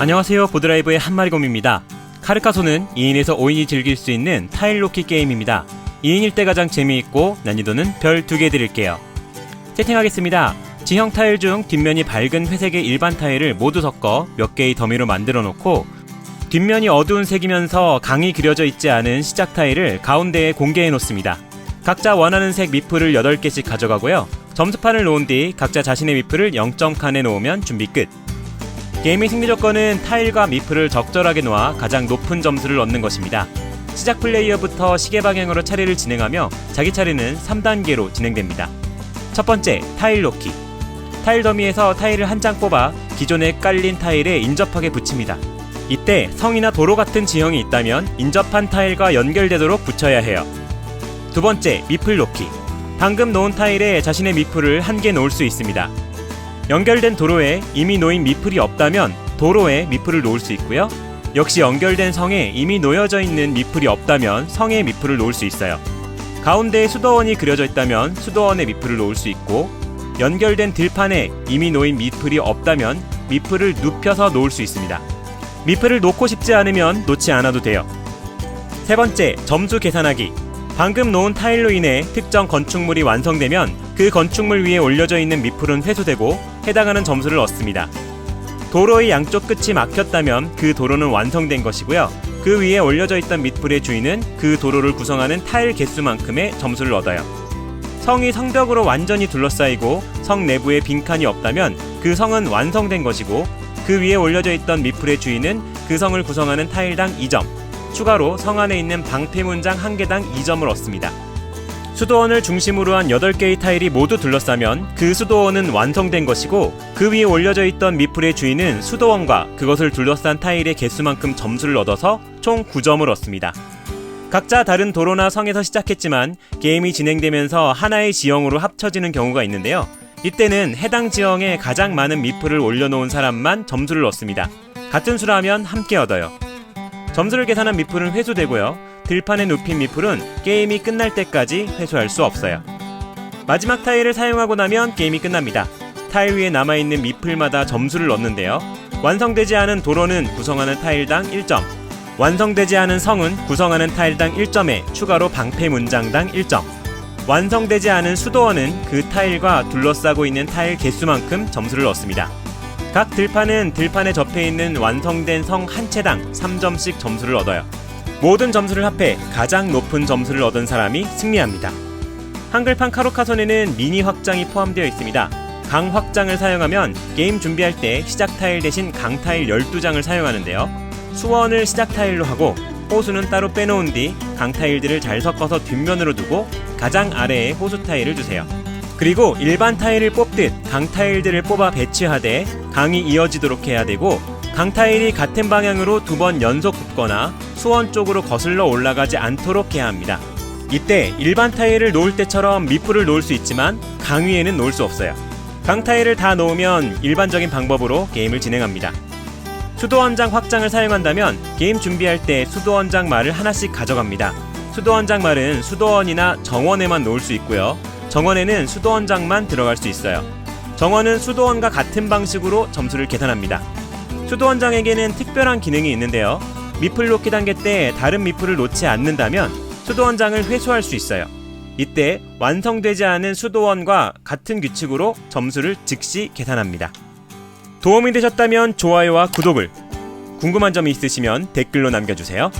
안녕하세요. 보드라이브의 한마리곰입니다. 카르카소는 2인에서 5인이 즐길 수 있는 타일 놓기 게임입니다. 2인일 때 가장 재미있고 난이도는 별 2개 드릴게요. 세팅하겠습니다. 지형 타일 중 뒷면이 밝은 회색의 일반 타일을 모두 섞어 몇 개의 더미로 만들어 놓고 뒷면이 어두운 색이면서 강이 그려져 있지 않은 시작 타일을 가운데에 공개해 놓습니다. 각자 원하는 색 미플을 8개씩 가져가고요. 점수판을 놓은 뒤 각자 자신의 미플을 0점 칸에 놓으면 준비 끝 게임의 승리 조건은 타일과 미플을 적절하게 놓아 가장 높은 점수를 얻는 것입니다. 시작 플레이어부터 시계 방향으로 차례를 진행하며 자기 차례는 3단계로 진행됩니다. 첫 번째, 타일 놓기. 타일 더미에서 타일을 한 장 뽑아 기존에 깔린 타일에 인접하게 붙입니다. 이때 성이나 도로 같은 지형이 있다면 인접한 타일과 연결되도록 붙여야 해요. 두 번째, 미플 놓기. 방금 놓은 타일에 자신의 미플을 한 개 놓을 수 있습니다. 연결된 도로에 이미 놓인 미플이 없다면 도로에 미플을 놓을 수 있고요. 역시 연결된 성에 이미 놓여져 있는 미플이 없다면 성에 미플을 놓을 수 있어요. 가운데에 수도원이 그려져 있다면 수도원에 미플을 놓을 수 있고 연결된 들판에 이미 놓인 미플이 없다면 미플을 눕혀서 놓을 수 있습니다. 미플을 놓고 싶지 않으면 놓지 않아도 돼요. 세 번째, 점수 계산하기. 방금 놓은 타일로 인해 특정 건축물이 완성되면 그 건축물 위에 올려져 있는 미플은 회수되고 해당하는 점수를 얻습니다. 도로의 양쪽 끝이 막혔다면 그 도로는 완성된 것이고요. 그 위에 올려져 있던 미플의 주인은 그 도로를 구성하는 타일 개수만큼의 점수를 얻어요. 성이 성벽으로 완전히 둘러싸이고 성 내부에 빈칸이 없다면 그 성은 완성된 것이고 그 위에 올려져 있던 미플의 주인은 그 성을 구성하는 타일당 2점, 추가로 성 안에 있는 방패 문장 1개당 2점을 얻습니다. 수도원을 중심으로 한 8개의 타일이 모두 둘러싸면 그 수도원은 완성된 것이고 그 위에 올려져 있던 미플의 주인은 수도원과 그것을 둘러싼 타일의 개수만큼 점수를 얻어서 총 9점을 얻습니다. 각자 다른 도로나 성에서 시작했지만 게임이 진행되면서 하나의 지형으로 합쳐지는 경우가 있는데요. 이때는 해당 지형에 가장 많은 미플을 올려놓은 사람만 점수를 얻습니다. 같은 수라면 함께 얻어요. 점수를 계산한 미플은 회수되고요. 들판에 눕힌 미플은 게임이 끝날 때까지 회수할 수 없어요. 마지막 타일을 사용하고 나면 게임이 끝납니다. 타일 위에 남아있는 미플마다 점수를 얻는데요. 완성되지 않은 도로는 구성하는 타일당 1점, 완성되지 않은 성은 구성하는 타일당 1점에 추가로 방패 문장당 1점, 완성되지 않은 수도원은 그 타일과 둘러싸고 있는 타일 개수만큼 점수를 얻습니다. 각 들판은 들판에 접해 있는 완성된 성 한 채당 3점씩 점수를 얻어요. 모든 점수를 합해 가장 높은 점수를 얻은 사람이 승리합니다. 한글판 카로카손에는 미니 확장이 포함되어 있습니다. 강 확장을 사용하면 게임 준비할 때 시작 타일 대신 강 타일 12장을 사용하는데요. 수원을 시작 타일로 하고 호수는 따로 빼놓은 뒤 강 타일들을 잘 섞어서 뒷면으로 두고 가장 아래에 호수 타일을 두세요. 그리고 일반 타일을 뽑듯 강 타일들을 뽑아 배치하되 강이 이어지도록 해야 되고 강 타일이 같은 방향으로 두 번 연속 붙거나 수원 쪽으로 거슬러 올라가지 않도록 해야 합니다. 이때 일반 타일을 놓을 때처럼 밑불을 놓을 수 있지만 강 위에는 놓을 수 없어요. 강 타일을 다 놓으면 일반적인 방법으로 게임을 진행합니다. 수도원장 확장을 사용한다면 게임 준비할 때 수도원장 말을 하나씩 가져갑니다. 수도원장 말은 수도원이나 정원에만 놓을 수 있고요. 정원에는 수도원장만 들어갈 수 있어요. 정원은 수도원과 같은 방식으로 점수를 계산합니다. 수도원장에게는 특별한 기능이 있는데요. 미플 놓기 단계 때 다른 미플을 놓지 않는다면 수도원장을 회수할 수 있어요. 이때 완성되지 않은 수도원과 같은 규칙으로 점수를 즉시 계산합니다. 도움이 되셨다면 좋아요와 구독을, 궁금한 점이 있으시면 댓글로 남겨주세요.